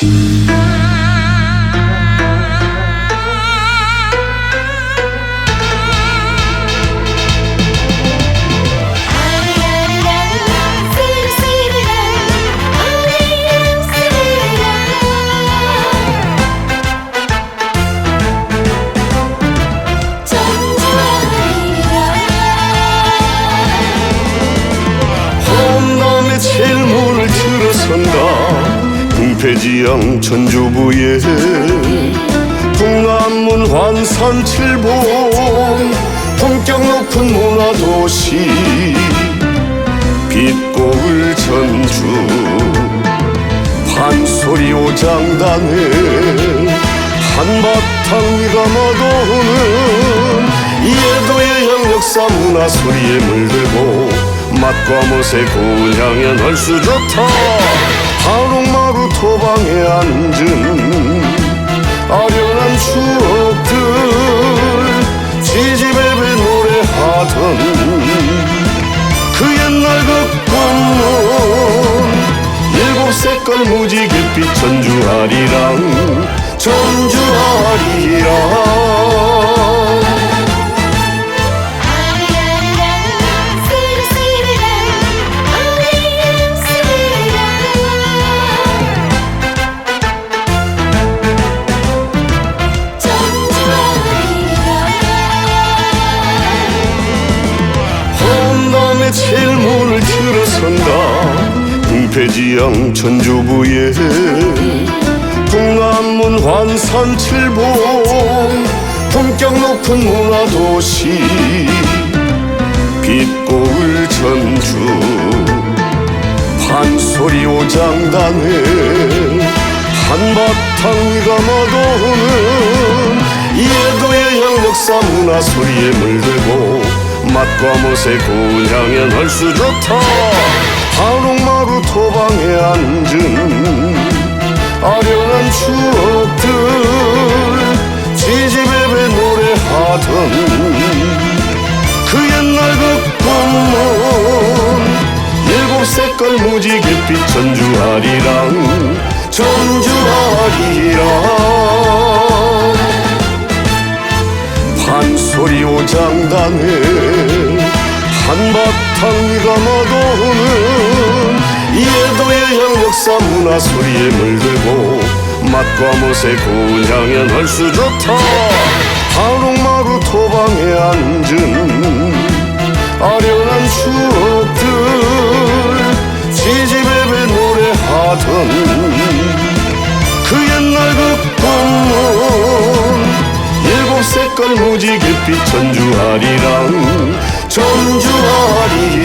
한 궁폐지양 천주부에 북남문 환산 칠봉 품격 높은 문화도시 빛고을 전주. 판소리 오장단에 한바탕 위가 마도는 이해도의 양역사 문화 소리에 물들고 맛과 멋의 고운 향연 헐수 좋다 한옥마루 토방에 앉은 아련한 추억들 지지배배 노래하던 그 옛날 그 꿈은 일곱 색깔 무지갯빛 전주하리랑 들어선다 궁폐지양 천주부에 북남문 환산 칠봉 품격 높은 문화도시 빛고을 전주. 판소리 오장단에 한바탕 위가 마도는 이해도의 양역사 문화 소리에 물들고 맛과 멋의 고운 향연 헐수 좋다 한옥마루 토방에 앉은 아련한 추억들 지지배배 노래하던 그 옛날 그 꿈은 일곱 색깔 무지갯빛 전주하리랑 전주하리랑 판소리 오장단에 한바탕 양 역사 문화 소리에 물들고 맛과 멋의 고운 향연 헐수 좋다 한옥마루 토방에 앉은 아련한 추억들 지지배배 노래하던 그 옛날 그 꿈은 일곱 색깔 무지갯빛 전주하리랑 전주하리랑